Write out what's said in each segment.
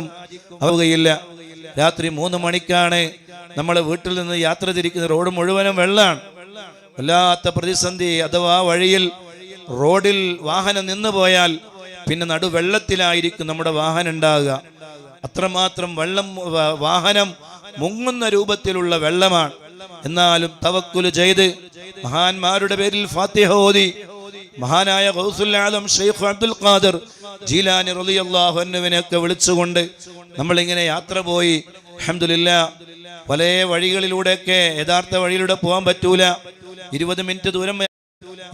ഹാജിക്കും ആവുകയില്ല. രാത്രി മൂന്ന് മണിക്കാണ് നമ്മൾ വീട്ടിൽ നിന്ന് യാത്ര തിരിക്കുന്ന റോഡ് മുഴുവനും വെള്ളമാണ് വല്ലാത്ത പ്രതിസന്ധി അഥവാ വഴിയിൽ റോഡിൽ വാഹനം നിന്നു പോയാൽ പിന്നെ നടുവെള്ളത്തിലായിരിക്കും നമ്മുടെ വാഹനം ഉണ്ടാകുക. അത്രമാത്രം വെള്ളം വാഹനം മുങ്ങുന്ന രൂപത്തിലുള്ള വെള്ളമാണ്. എന്നാലും തവക്കുൽ ചെയ്ത് മഹാന്മാരുടെ പേരിൽ ഫാത്തിഹ ഓതി മഹാനായ ആലം ഷെയ്ഖ് അബ്ദുൽ ഖാദർ ജീലാനി റളിയല്ലാഹു അൻഹുവിനെയൊക്കെ വിളിച്ചുകൊണ്ട് നമ്മളിങ്ങനെ യാത്ര പോയി. അൽഹംദുലില്ലാ പല വഴികളിലൂടെയൊക്കെ യഥാർത്ഥ വഴിയിലൂടെ പോകാൻ പറ്റൂല. ഇരുപത് മിനിറ്റ് ദൂരം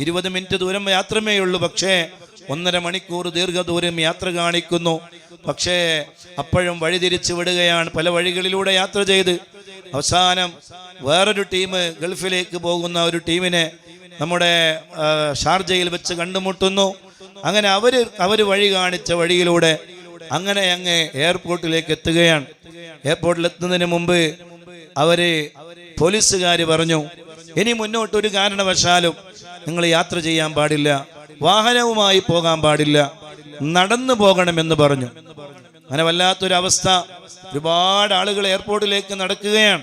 ഇരുപത് മിനിറ്റ് ദൂരം യാത്രമേ ഉള്ളൂ. പക്ഷേ ഒന്നര മണിക്കൂർ ദീർഘദൂരം യാത്ര കാണിക്കുന്നു. പക്ഷേ അപ്പോഴും വഴി തിരിച്ചു വിടുകയാണ്. പല വഴികളിലൂടെ യാത്ര ചെയ്ത് അവസാനം വേറൊരു ടീം ഗൾഫിലേക്ക് പോകുന്ന ഒരു ടീമിനെ നമ്മുടെ ഷാർജയിൽ വെച്ച് കണ്ടുമുട്ടുന്നു. അങ്ങനെ അവർ അവർ വഴി കാണിച്ച വഴിയിലൂടെ അങ്ങനെ അങ്ങ് എയർപോർട്ടിലേക്ക് എത്തുകയാണ്. എയർപോർട്ടിൽ എത്തുന്നതിന് മുമ്പ് അവർ പോലീസുകാർ പറഞ്ഞു ഇനി മുന്നോട്ട് ഒരു കാരണവശാലും നിങ്ങൾ യാത്ര ചെയ്യാൻ പാടില്ല വാഹനവുമായി പോകാൻ പാടില്ല നടന്നു പോകണമെന്ന് പറഞ്ഞു. അങ്ങനെ വല്ലാത്തൊരവസ്ഥ ഒരുപാട് ആളുകൾ എയർപോർട്ടിലേക്ക് നടക്കുകയാണ്.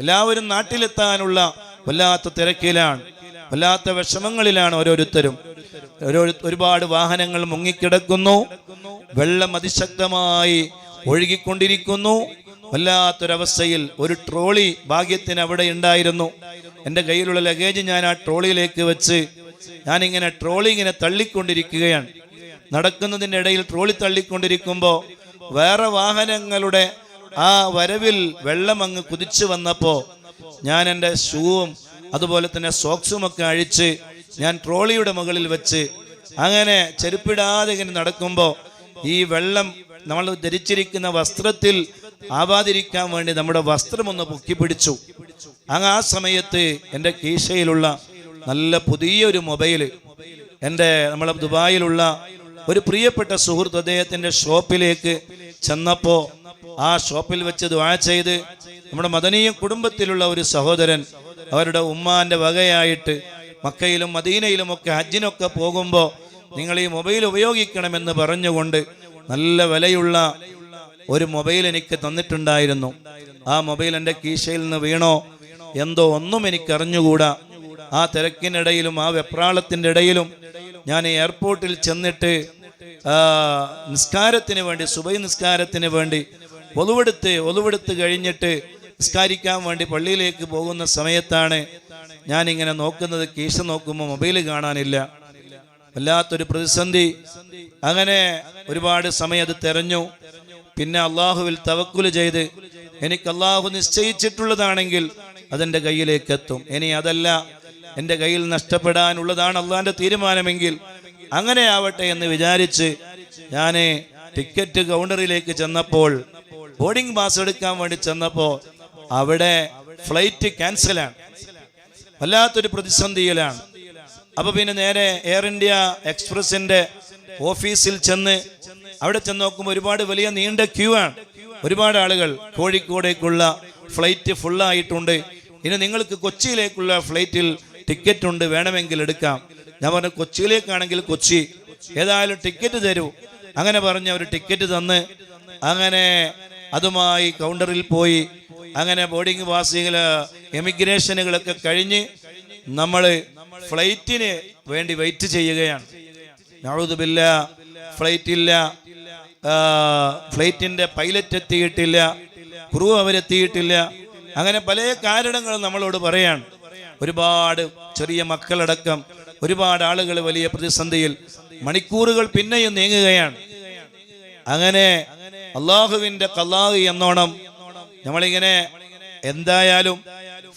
എല്ലാവരും നാട്ടിലെത്താനുള്ള വല്ലാത്ത തിരക്കിലാണ്. വല്ലാത്ത വിഷമങ്ങളിലാണ് ഓരോരുത്തരും. ഓരോ ഒരുപാട് വാഹനങ്ങൾ മുങ്ങിക്കിടക്കുന്നു. വെള്ളം അതിശക്തമായി ഒഴുകിക്കൊണ്ടിരിക്കുന്നു. വല്ലാത്തൊരവസ്ഥയിൽ ഒരു ട്രോളി ഭാഗ്യത്തിന് അവിടെ ഉണ്ടായിരുന്നു. എന്റെ കയ്യിലുള്ള ലഗേജ് ഞാൻ ആ ട്രോളിയിലേക്ക് വെച്ച് ഞാനിങ്ങനെ ട്രോളി ഇങ്ങനെ തള്ളിക്കൊണ്ടിരിക്കുകയാണ്. നടക്കുന്നതിന്റെ ഇടയിൽ ട്രോളി തള്ളിക്കൊണ്ടിരിക്കുമ്പോൾ വേറെ വാഹനങ്ങളുടെ ആ വരവിൽ വെള്ളം അങ്ങ് കുതിച്ചു വന്നപ്പോൾ ഞാൻ എന്റെ ഷൂവും അതുപോലെ തന്നെ സോക്സുമൊക്കെ അഴിച്ച് ഞാൻ ട്രോളിയുടെ മുകളിൽ വെച്ച് അങ്ങനെ ചെരുപ്പിടാതെ ഇങ്ങനെ നടക്കുമ്പോൾ ഈ വെള്ളം നമ്മൾ ധരിച്ചിരിക്കുന്ന വസ്ത്രത്തിൽ ആവാതിരിക്കാൻ വേണ്ടി നമ്മുടെ വസ്ത്രം ഒന്ന് പൊക്കി പിടിച്ചു. അങ്ങ് ആ സമയത്ത് എന്റെ കീശയിലുള്ള നല്ല പുതിയൊരു മൊബൈൽ എന്റെ നമ്മളെ ദുബായിലുള്ള ഒരു പ്രിയപ്പെട്ട സുഹൃത്ത് അദ്ദേഹത്തിന്റെ ഷോപ്പിലേക്ക് ചെന്നപ്പോൾ ആ ഷോപ്പിൽ വെച്ച് ദ്വാ ചെയ്ത് നമ്മുടെ മദനീയ കുടുംബത്തിലുള്ള ഒരു സഹോദരൻ അവരുടെ ഉമ്മാന്റെ വകയായിട്ട് മക്കയിലും മദീനയിലും ഒക്കെ ഹജ്ജിനൊക്കെ പോകുമ്പോൾ നിങ്ങൾ ഈ മൊബൈൽ ഉപയോഗിക്കണമെന്ന് പറഞ്ഞുകൊണ്ട് നല്ല വിലയുള്ള ഒരു മൊബൈൽ എനിക്ക് തന്നിട്ടുണ്ടായിരുന്നു. ആ മൊബൈൽ എന്റെ കീശയിൽ നിന്ന് വീണോ എന്തോ ഒന്നും എനിക്ക് അറിഞ്ഞുകൂടാ. ആ തിരക്കിനിടയിലും ആ വെപ്രാളത്തിന്റെ ഇടയിലും ഞാൻ എയർപോർട്ടിൽ ചെന്നിട്ട് നിസ്കാരത്തിന് വേണ്ടി സുബൈ നിസ്കാരത്തിന് വേണ്ടി ഒലുവെടുത്ത് ഒലുവെടുത്ത് കഴിഞ്ഞിട്ട് നിസ്കാരിക്കാൻ വേണ്ടി പള്ളിയിലേക്ക് പോകുന്ന സമയത്താണ് ഞാൻ ഇങ്ങനെ നോക്കുന്നത് കീശ നോക്കുമ്പോൾ മൊബൈൽ കാണാനില്ല. വല്ലാത്തൊരു പ്രതിസന്ധി. അങ്ങനെ ഒരുപാട് സമയം അത് തെരഞ്ഞു. പിന്നെ അള്ളാഹുവിൽ തവക്കുൽ ചെയ്ത് എനിക്ക് അള്ളാഹു നിശ്ചയിച്ചിട്ടുള്ളതാണെങ്കിൽ അതെന്റെ കയ്യിലേക്ക് എത്തും ഇനി അതല്ല എന്റെ കയ്യിൽ നഷ്ടപ്പെടാനുള്ളതാണ് അള്ളാഹിന്റെ തീരുമാനമെങ്കിൽ അങ്ങനെ ആവട്ടെ എന്ന് വിചാരിച്ച് ഞാൻ ടിക്കറ്റ് കൗണ്ടറിലേക്ക് ചെന്നപ്പോൾ ബോർഡിംഗ് പാസ് എടുക്കാൻ വേണ്ടി ചെന്നപ്പോൾ അവിടെ ഫ്ലൈറ്റ് ക്യാൻസലാണ് വല്ലാത്തൊരു പ്രതിസന്ധിയിലാണ്. അപ്പൊ പിന്നെ നേരെ എയർ ഇന്ത്യ എക്സ്പ്രസിന്റെ ഓഫീസിൽ ചെന്ന് അവിടെ ചെന്ന് നോക്കുമ്പോൾ ഒരുപാട് വലിയ നീണ്ട ക്യൂ ആണ്. ഒരുപാട് ആളുകൾ കോഴിക്കോടേക്കുള്ള ഫ്ലൈറ്റ് ഫുള്ളായിട്ടുണ്ട് ഇനി നിങ്ങൾക്ക് കൊച്ചിയിലേക്കുള്ള ഫ്ലൈറ്റിൽ ടിക്കറ്റ് ഉണ്ട് വേണമെങ്കിൽ എടുക്കാം. ഞാൻ പറഞ്ഞു കൊച്ചിയിലേക്കാണെങ്കിൽ കൊച്ചി. ഏതായാലും ടിക്കറ്റ് തരൂ. അങ്ങനെ പറഞ്ഞ് അവർ ടിക്കറ്റ് തന്ന് അങ്ങനെ അതുമായി കൗണ്ടറിൽ പോയി. അങ്ങനെ ബോർഡിംഗ് പാസുകൾ എമിഗ്രേഷനുകളൊക്കെ കഴിഞ്ഞ് നമ്മൾ ഫ്ലൈറ്റിന് വേണ്ടി വെയിറ്റ് ചെയ്യുകയാണ്. നഴുതുമില്ല ഫ്ലൈറ്റ് ഇല്ല ഫ്ലൈറ്റിന്റെ പൈലറ്റ് എത്തിയിട്ടില്ല ക്രൂ അവരെത്തിയിട്ടില്ല. അങ്ങനെ പല കാരണങ്ങളും നമ്മളോട് പറയാണ്. ഒരുപാട് ചെറിയ മക്കളടക്കം ഒരുപാട് ആളുകൾ വലിയ പ്രതിസന്ധിയിൽ മണിക്കൂറുകൾ പിന്നെയും നീങ്ങുകയാണ്. അങ്ങനെ അള്ളാഹുവിന്റെ കല്ലാഹ് എന്നോണം നമ്മളിങ്ങനെ എന്തായാലും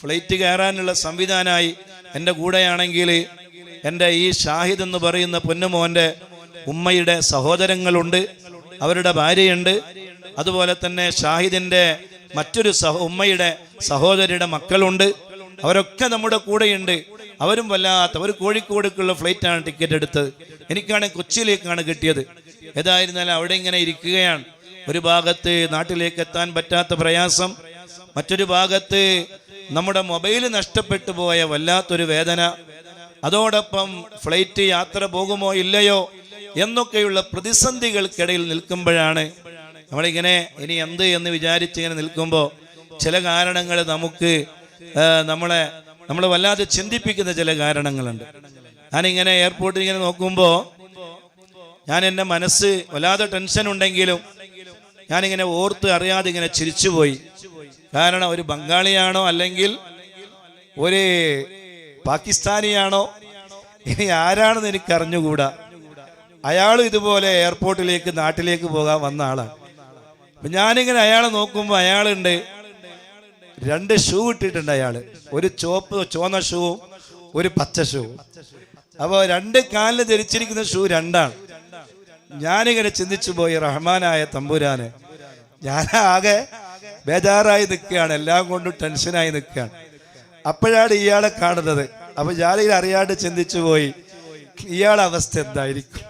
ഫ്ലൈറ്റ് കയറാനുള്ള സംവിധാനമായി എന്റെ കൂടെയാണെങ്കിൽ എന്റെ ഈ ഷാഹിദ് എന്ന് പറയുന്ന പൊന്നുമോന്റെ ഉമ്മയുടെ സഹോദരങ്ങളുണ്ട് അവരുടെ ഭാര്യയുണ്ട് അതുപോലെ തന്നെ ഷാഹിദിന്റെ മറ്റൊരു സഹ ഉമ്മയുടെ സഹോദരിയുടെ മക്കളുണ്ട്. അവരൊക്കെ നമ്മുടെ കൂടെയുണ്ട്. അവരും വല്ലാത്ത അവർ കോഴിക്കോടേക്കുള്ള ഫ്ലൈറ്റാണ് ടിക്കറ്റ് എടുത്തത്. എനിക്കാണെങ്കിൽ കൊച്ചിയിലേക്കാണ് കിട്ടിയത്. ഏതായിരുന്നാലും അവിടെ ഇങ്ങനെ ഇരിക്കുകയാണ്. ഒരു ഭാഗത്ത് നാട്ടിലേക്ക് എത്താൻ പറ്റാത്ത പ്രയാസം മറ്റൊരു ഭാഗത്ത് നമ്മുടെ മൊബൈൽ നഷ്ടപ്പെട്ടു പോയ വല്ലാത്തൊരു വേദന. അതോടൊപ്പം ഫ്ലൈറ്റ് യാത്ര പോകുമോ ഇല്ലയോ എന്നൊക്കെയുള്ള പ്രതിസന്ധികൾക്കിടയിൽ നിൽക്കുമ്പോഴാണ് നമ്മളിങ്ങനെ ഇനി എന്ത് എന്ന് വിചാരിച്ച് ഇങ്ങനെ നിൽക്കുമ്പോൾ ചില കാരണങ്ങൾ നമുക്ക് നമ്മളെ നമ്മളെ വല്ലാതെ ചിന്തിപ്പിക്കുന്ന ചില കാരണങ്ങളുണ്ട്. ഞാനിങ്ങനെ എയർപോർട്ടിൽ ഇങ്ങനെ നോക്കുമ്പോൾ ഞാൻ എന്റെ മനസ്സ് വല്ലാതെ ടെൻഷൻ ഉണ്ടെങ്കിലും ഞാനിങ്ങനെ ഓർത്ത് അറിയാതെ ഇങ്ങനെ ചിരിച്ചുപോയി. കാരണം ഒരു ബംഗാളിയാണോ അല്ലെങ്കിൽ ഒരു പാകിസ്ഥാനിയാണോ? ഇനി ആരാണെന്ന് എനിക്ക് അറിഞ്ഞുകൂടാ അയാളും ഇതുപോലെ എയർപോർട്ടിലേക്ക് നാട്ടിലേക്ക് പോകാൻ വന്ന ആളാണ്. ഞാനിങ്ങനെ അയാളെ നോക്കുമ്പോൾ അയാളുണ്ട്. രണ്ട് ഷൂ ഇട്ടിട്ടുണ്ട് അയാൾ. ഒരു ചുവപ്പ് ചുവന്ന ഷൂവും ഒരു പച്ച ഷൂവും. അപ്പോൾ രണ്ട് കാലിൽ ധരിച്ചിരിക്കുന്ന ഷൂ രണ്ടാണ്. ഞാനിങ്ങനെ ചിന്തിച്ചു പോയി റഹ്മാനായ തമ്പുരാനെ. ഞാൻ ആകെ ബേജാറായി നിൽക്കുകയാണ് എല്ലാം കൊണ്ടും ടെൻഷനായി നിൽക്കുകയാണ്. അപ്പോഴാണ് ഇയാളെ കാണുന്നത്. അപ്പൊ ഞാനിത് അറിയാണ്ട് ചിന്തിച്ചു പോയി ഇയാളെ അവസ്ഥ എന്തായിരിക്കും?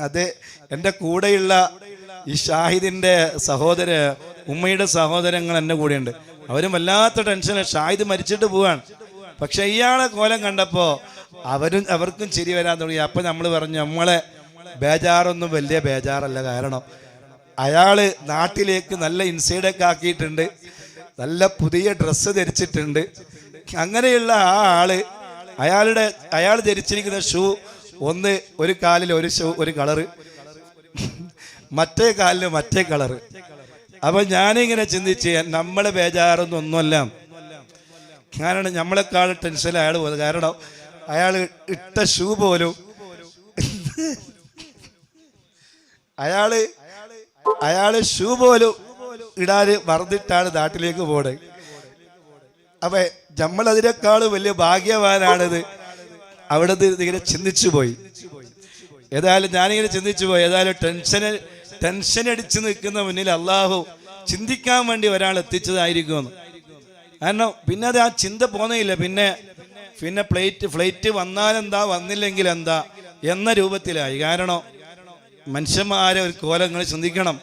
അതെ എന്റെ കൂടെയുള്ള ഈ ഷാഹിദിന്റെ സഹോദര ഉമ്മയുടെ സഹോദരങ്ങൾ എന്റെ കൂടെയുണ്ട്. അവരും വല്ലാത്ത ടെൻഷൻ ഷാഹിദ് മരിച്ചിട്ട് പോവാണ്. പക്ഷെ ഇയാളെ കോലം കണ്ടപ്പോ അവരും അവർക്കും ചിരി വരാൻ തുടങ്ങി. അപ്പൊ നമ്മൾ പറഞ്ഞു നമ്മളെ ബേജാറൊന്നും വലിയ ബേജാറല്ല. കാരണം അയാൾ നാട്ടിലേക്ക് നല്ല ഇൻസൈഡൊക്കെ ആക്കിയിട്ടുണ്ട്. നല്ല പുതിയ ഡ്രസ്സ് ധരിച്ചിട്ടുണ്ട്. അങ്ങനെയുള്ള ആ ആൾ അയാളുടെ അയാൾ ധരിച്ചിരിക്കുന്ന ഷൂ ഒന്ന് ഒരു കാലിൽ ഒരു ഷൂ ഒരു കളറ് മറ്റേ കാലിന് മറ്റേ കളറ് അപ്പൊ ഞാനിങ്ങനെ ചിന്തിച്ച് നമ്മളെ ബേജാറൊന്നും ഒന്നുമല്ല. കാരണം നമ്മളെക്കാൾ ടെൻഷൻ അയാൾ പോകുന്നത്. കാരണം അയാൾ ഇട്ട ഷൂ പോലും അയാൾ അയാൾ ഷൂ പോലും ഇടാന് മറന്നിട്ടാണ് നാട്ടിലേക്ക് പോണത്. അപ്പൊ നമ്മൾ അതിനേക്കാൾ വലിയ ഭാഗ്യവാനാണിത്. അവിടെ ഇങ്ങനെ ചിന്തിച്ചു പോയി. ഏതായാലും ഞാനിങ്ങനെ ചിന്തിച്ചു പോയി. ഏതായാലും ടെൻഷന് ടെൻഷൻ അടിച്ചു നിൽക്കുന്ന മുന്നിൽ അള്ളാഹു ചിന്തിക്കാൻ വേണ്ടി ഒരാൾ എത്തിച്ചതായിരിക്കുമെന്ന്. കാരണം പിന്നെ അത് ആ ചിന്ത പോന്നേയില്ല. പിന്നെ പിന്നെ പ്ലേറ്റ് ഫ്ലൈറ്റ് വന്നാൽ എന്താ വന്നില്ലെങ്കിൽ എന്താ? എന്ന രൂപത്തിലായി. കാരണം മനുഷ്യന്മാരെ ഒരു കോലങ്ങൾ ചിന്തിക്കണം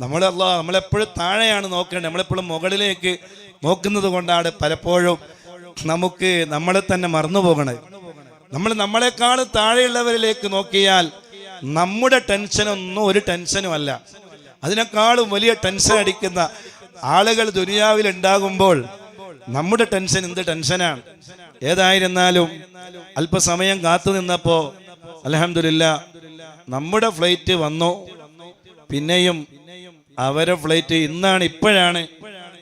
നമ്മളല്ല നമ്മളെപ്പോഴും താഴെയാണ് നോക്കേണ്ടത്. നമ്മളെപ്പോഴും മുകളിലേക്ക് നോക്കുന്നത് കൊണ്ടാണ് പലപ്പോഴും നമുക്ക് നമ്മളെ തന്നെ മറന്നു പോകണത്. നമ്മൾ നമ്മളെക്കാൾ താഴെയുള്ളവരിലേക്ക് നോക്കിയാൽ നമ്മുടെ ടെൻഷനൊന്നും ഒരു ടെൻഷനും അല്ല. അതിനേക്കാളും വലിയ ടെൻഷൻ അടിക്കുന്ന ആളുകൾ ദുനിയാവിൽ ഉണ്ടാകുമ്പോൾ നമ്മുടെ ടെൻഷൻ എന്ത് ടെൻഷനാണ്? ഏതായിരുന്നാലും അല്പസമയം കാത്തു നിന്നപ്പോ അലഹമില്ല നമ്മുടെ ഫ്ലൈറ്റ് വന്നു. പിന്നെയും അവരെ ഫ്ലൈറ്റ് ഇന്നാണ് ഇപ്പോഴാണ്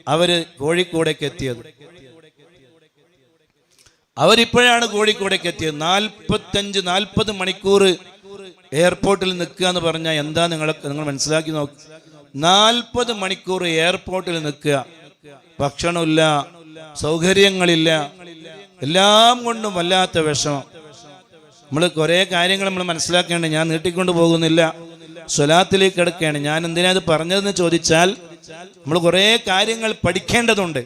അവർ കോഴിക്കോടേക്ക് എത്തിയത്. അവരിപ്പോഴാണ് കോഴിക്കോടേക്ക് എത്തിയത്. നാൽപ്പത്തഞ്ച് നാൽപ്പത് മണിക്കൂർ എയർപോർട്ടിൽ നിൽക്കുക എന്ന് പറഞ്ഞാൽ എന്താ നിങ്ങൾ നിങ്ങൾ മനസ്സിലാക്കി നോക്കി. നാൽപ്പത് മണിക്കൂർ എയർപോർട്ടിൽ നിൽക്കുക. ഭക്ഷണമില്ല. സൗകര്യങ്ങളില്ല. എല്ലാം കൊണ്ടും വല്ലാത്ത വിഷമം. നമ്മൾ കുറേ കാര്യങ്ങൾ നമ്മൾ മനസ്സിലാക്കേണ്ട. ഞാൻ നീട്ടിക്കൊണ്ട് പോകുന്നില്ല. സ്വലാത്തിലേക്ക് കിടക്കുകയാണ്. ഞാൻ എന്തിനാ ഇത് പറഞ്ഞതെന്ന് ചോദിച്ചാൽ നമ്മൾ കുറേ കാര്യങ്ങൾ പഠിക്കേണ്ടതുണ്ട്.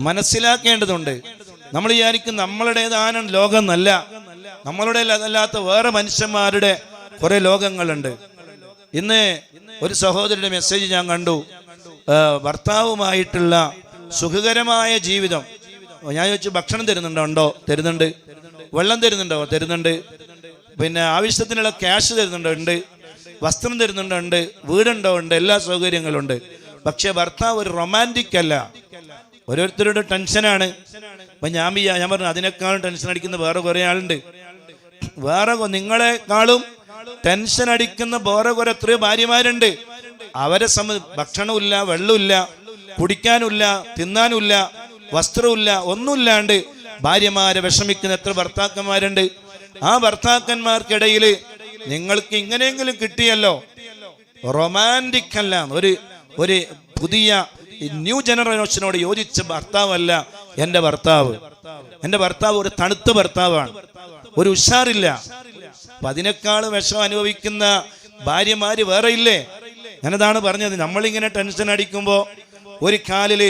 മനസ്സിലാക്കേണ്ടതുണ്ട്. നമ്മൾ വിചാരിക്കും നമ്മളുടേതാണ് ലോകം നല്ല നമ്മളുടെ അല്ലാത്ത വേറെ മനുഷ്യന്മാരുടെ കുറെ ലോകങ്ങളുണ്ട്. ഇന്ന് ഒരു സഹോദരിയുടെ മെസ്സേജ് ഞാൻ കണ്ടു. ഭർത്താവുമായിട്ടുള്ള സുഖകരമായ ജീവിതം. ഞാൻ ചോദിച്ചു ഭക്ഷണം തരുന്നുണ്ടോ? ഉണ്ടോ തരുന്നുണ്ട്. വെള്ളം തരുന്നുണ്ടോ? തരുന്നുണ്ട്. പിന്നെ ആവശ്യത്തിനുള്ള ക്യാഷ് തരുന്നുണ്ടോ? ഉണ്ട്. വസ്ത്രം തരുന്നുണ്ടോ? ഉണ്ട്. വീടുണ്ടോ? ഉണ്ട്. എല്ലാ സൗകര്യങ്ങളും ഉണ്ട്. പക്ഷെ ഭർത്താവ് ഒരു റൊമാന്റിക് അല്ല. ഓരോരുത്തരുടെ ടെൻഷനാണ് അപ്പൊ ഞാൻ ഞാൻ പറഞ്ഞു അതിനേക്കാളും ടെൻഷൻ അടിക്കുന്ന വേറെ കുറെ ആളുണ്ട്. വേറെ നിങ്ങളെക്കാളും ടെൻഷൻ അടിക്കുന്ന വേറെ കുറെ എത്രയോ ഭാര്യമാരുണ്ട്. അവരെ സംബന്ധിച്ച് ഭക്ഷണമില്ല വെള്ളമില്ല കുടിക്കാനുമില്ല തിന്നാനില്ല വസ്ത്രമില്ല ഒന്നുമില്ലാണ്ട് ഭാര്യമാരെ വിഷമിക്കുന്ന എത്ര ഭർത്താക്കന്മാരുണ്ട്. ആ ഭർത്താക്കന്മാർക്കിടയിൽ നിങ്ങൾക്ക് ഇങ്ങനെയെങ്കിലും കിട്ടിയല്ലോ. റൊമാന്റിക് അല്ല ഒരു ഒരു പുതിയ ന്യൂ ജനറേഷനോട് യോജിച്ച ഭർത്താവല്ല എന്റെ ഭർത്താവ്. എന്റെ ഭർത്താവ് ഒരു തണുത്ത ഭർത്താവാണ്. ഒരു ഉഷാറില്ല. അപ്പൊ അതിനേക്കാൾ വിഷം അനുഭവിക്കുന്ന ഭാര്യമാര് വേറെ ഇല്ലേ? ഞാനതാണ് പറഞ്ഞത്. നമ്മളിങ്ങനെ ടെൻഷൻ അടിക്കുമ്പോൾ ഒരു കാലിൽ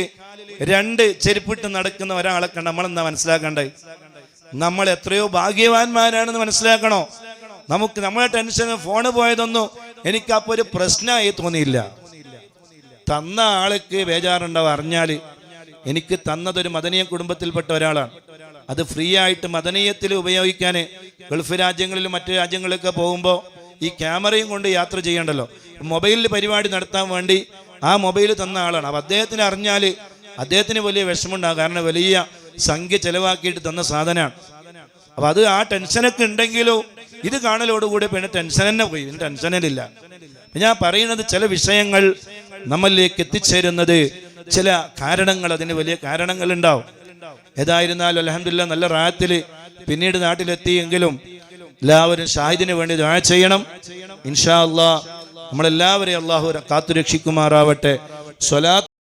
രണ്ട് ചെരുപ്പിട്ട് നടക്കുന്ന ഒരാളെ കണ്ട് നമ്മളെന്താ മനസ്സിലാക്കണ്ടേ? നമ്മൾ എത്രയോ ഭാഗ്യവാന്മാരാണെന്ന് മനസ്സിലാക്കണോ? നമുക്ക് നമ്മളെ ടെൻഷൻ ഫോണ് പോയതൊന്നും എനിക്ക് അപ്പൊ ഒരു പ്രശ്നമായി തോന്നിയില്ല. തന്ന ആൾക്ക് ബേജാറുണ്ടാവും അറിഞ്ഞാൽ എനിക്ക് തന്നതൊരു മദനീയ കുടുംബത്തിൽപ്പെട്ട ഒരാളാണ്. അത് ഫ്രീ ആയിട്ട് മദനീയത്തിൽ ഉപയോഗിക്കാൻ ഗൾഫ് രാജ്യങ്ങളിലും മറ്റു രാജ്യങ്ങളിലൊക്കെ പോകുമ്പോൾ ഈ ക്യാമറയും കൊണ്ട് യാത്ര ചെയ്യണ്ടല്ലോ. മൊബൈലിൽ പരിപാടി നടത്താൻ വേണ്ടി ആ മൊബൈൽ തന്ന ആളാണ്. അപ്പം അദ്ദേഹത്തിന് അറിഞ്ഞാൽ അദ്ദേഹത്തിന് വലിയ വിഷമമുണ്ടാകും. കാരണം വലിയ സംഖ്യ ചെലവാക്കിയിട്ട് തന്ന സാധനമാണ്. അപ്പൊ അത് ആ ടെൻഷനൊക്കെ ഉണ്ടെങ്കിലോ ഇത് കാണലോടുകൂടി പിന്നെ ടെൻഷൻ തന്നെ പോയി. ഇതിന് ടെൻഷനില്ല ഞാൻ പറയുന്നത് ചില വിഷയങ്ങൾ നമ്മളിലേക്ക് എത്തിച്ചേരുന്നത് ചില കാരണങ്ങൾ അതിന് വലിയ കാരണങ്ങൾ ഉണ്ടാവും. ഏതായിരുന്നാലും അലഹമില്ല നല്ല റാത്തിൽ പിന്നീട് നാട്ടിലെത്തിയെങ്കിലും എല്ലാവരും ഷാഹിദിന് വേണ്ടി ദുആ ചെയ്യണം. ഇൻഷാ അള്ളാ നമ്മളെല്ലാവരെയും അള്ളാഹു കാത്തുരക്ഷിക്കുമാറാവട്ടെ. സ്വലാത്ത്